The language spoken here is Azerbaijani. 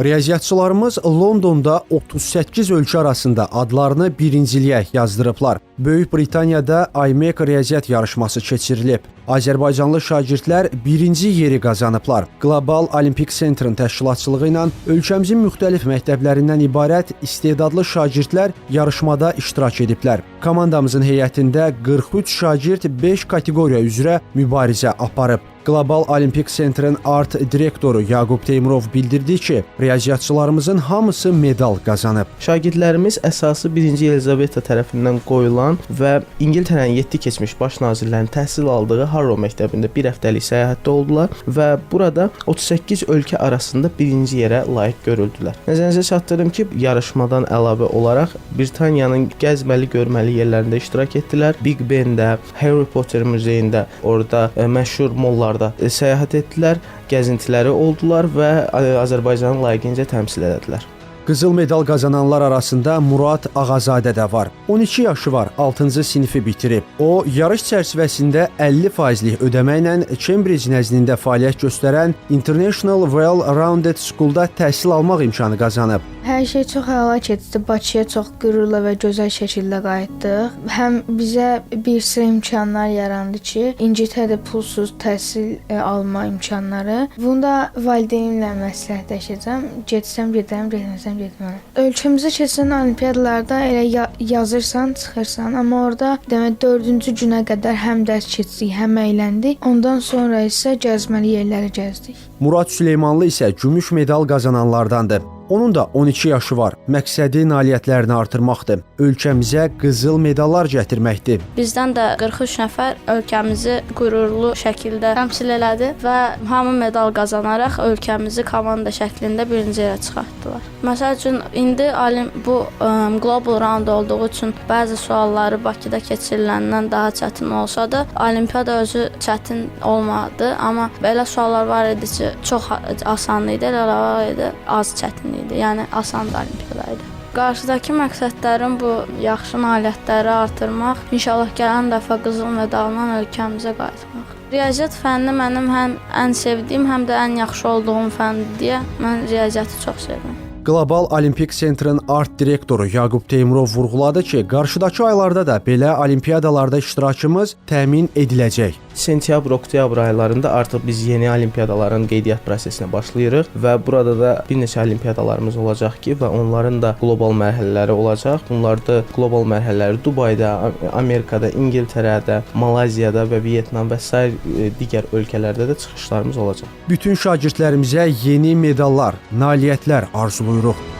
Riyaziyyatçılarımız Londonda 38 ölkə arasında adlarını birinciliyə yazdırıblar. Böyük Britaniyada IMEC riyaziyyat yarışması keçirilib. Azərbaycanlı şagirdlər birinci yeri qazanıblar. Qlobal Olimpik Sentrin təşkilatçılığı ilə ölkəmizin müxtəlif məktəblərindən ibarət istedadlı şagirdlər yarışmada iştirak ediblər. Komandamızın heyətində 43 şagird 5 kateqoriya üzrə mübarizə aparıb. Qlobal Olimpik Sentrin art direktoru Yaqub Teymurov bildirdi ki, riyaziyyatçılarımızın hamısı medal qazanıb. Şagirdlərimiz əsası 1-ci Elizaveta tərəfindən qoyulan və İngiltərənin 7 keçmiş baş nazirlərinin təhsil aldığı Harrow məktəbində bir həftəlik səyahətdə oldular və burada 38 ölkə arasında birinci yerə layiq görüldülər. Nəzərinizə çatdırım ki, yarışmadan əlavə olaraq Britaniyanın gəzməli, görməli yerlərində iştirak etdilər. Big Ben-də, Harry Potter muzeyində, orada ə, məşhur mollarda ə, səyahət etdilər, gəzintiləri oldular və ə, Azərbaycanı layiqincə təmsil etdilər. Qızıl medal qazananlar arasında Murad Ağazadə də var. 12 yaşı var, 6-cı sinifi bitirib. O, yarış çərçivəsində 50%lik ödəmə ilə Cambridge nəzdində fəaliyyət göstərən International Well Rounded School-da təhsil almaq imkanı qazanıb. Hər şey çox əla keçdi. Bakıya çox qürurla və gözəl şəkildə qayıtdıq. Həm bizə bir sıra imkanlar yarandı ki, İngiltərədə pulsuz təhsil e, alma imkanları. Bunda valideynimlə məsləhətləşəcəm. Getsəm gedərəm, getməsəm getmərəm. Ölkəmizdə keçən olimpiadalarda elə ya yazırsan, çıxırsan, amma orada demək 4-cü günə qədər həm dərs keçdik, həm əyləndik. Ondan sonra isə gəzməli yerləri gəzdik. Murad Süleymanlı isə gümüş medal qazananlardandır. Onun da 12 yaşı var. Məqsədi nailiyyətlərini artırmaqdır. Ölkəmizə qızıl medallar gətirməkdir. Bizdən də 43 nəfər ölkəmizi qürurlu şəkildə təmsil elədi və hamı medal qazanaraq ölkəmizi komanda şəklində birinci yerə çıxartdılar. Məsəl üçün indi alim bu ə, global round olduğu üçün bəzi sualları Bakıda keçiriləndən daha çətin olsa da, olimpiyada özü çətin olmadı, amma belə suallar var idi ki, çox asan idi, elə idi, az çətin. Yəni asan da olimpiyada idi. Qarşıdakı məqsədlərim bu yaxşı nailiyyətləri artırmaq, inşallah gələn dəfə qızıl medalla ölkəmizə qayıtmaq. Riyaziyyat fənni mənim həm ən sevdiyim, həm də ən yaxşı olduğum fəndir deyə mən riyaziyyatı çox sevirəm. Qlobal Olimpik Sentrin art direktoru Yaqub Teymurov vurğuladı ki, qarşıdakı aylarda da belə olimpiyadalarda iştirakımız təmin ediləcək. Sentyabr-oktyabr aylarında artıq biz yeni olimpiyadaların qeydiyyat prosesinə başlayırıq və burada da bir neçə olimpiyadalarımız olacaq ki, və onların da qlobal mərhələləri olacaq. Bunlarda qlobal mərhələləri Dubayda, Amerikada, İngiltərədə, Malayziyada və Vyetnam və sair e, digər ölkələrdə də çıxışlarımız olacaq. Bütün şagirdlərimizə yeni medallar, nailiyyətlər arzulayırıq.